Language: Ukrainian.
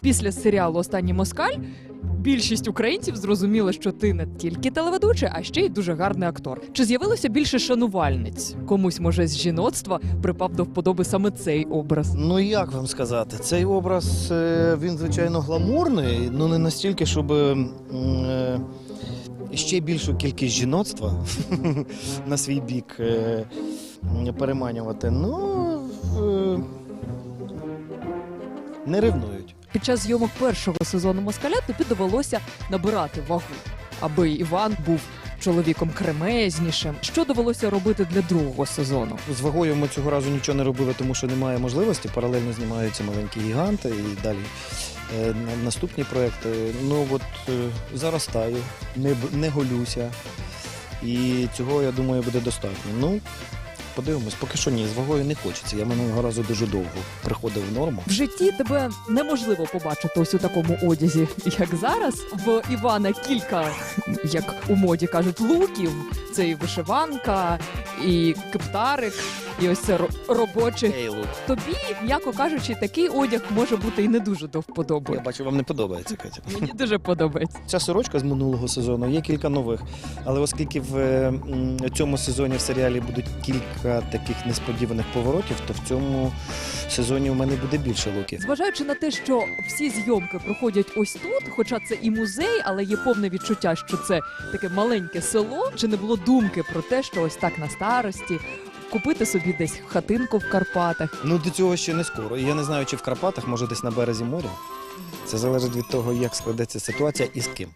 Після серіалу Останній москаль більшість українців зрозуміли, що ти не тільки телеведучий, а ще й дуже гарний актор. Чи з'явилося більше шанувальниць? Комусь може з жіноцтва припав до вподоби саме цей образ. Ну як вам сказати, цей образ е, він звичайно гламурний, ну не настільки, щоб е, ще більшу кількість жіноцтва на свій бік е, переманювати. Ну е, не ревнують. Під час зйомок першого сезону москаля тобі довелося набирати вагу, аби Іван був чоловіком кремезнішим. Що довелося робити для другого сезону? З вагою ми цього разу нічого не робили, тому що немає можливості. Паралельно знімаються маленькі гіганти і далі. е, на- Наступні проекти. Ну от е, заростаю, не, не голюся. І цього, я думаю, буде достатньо. Ну, подивимось, поки що ні, з вагою не хочеться. Я минулого разу дуже довго приходив в норму. В житті тебе неможливо побачити ось у такому одязі, як зараз. В Івана кілька, як у моді кажуть, луків. Це і вишиванка, і кептарик, і ось це ро- робоче. Тобі, м'яко кажучи, такий одяг може бути і не дуже до Я бачу, вам не подобається, Катя. Мені дуже подобається. Ця сорочка з минулого сезону є кілька нових. Але оскільки в м, цьому сезоні в серіалі будуть кілька таких несподіваних поворотів, то в цьому сезоні у мене буде більше луків. Зважаючи на те, що всі зйомки проходять ось тут, хоча це і музей, але є повне відчуття, що це таке маленьке село. Чи не було думки про те, що ось так на старості купити собі десь хатинку в Карпатах? Ну до цього ще не скоро. Я не знаю, чи в Карпатах, може десь на березі моря. Це залежить від того, як складеться ситуація і з ким.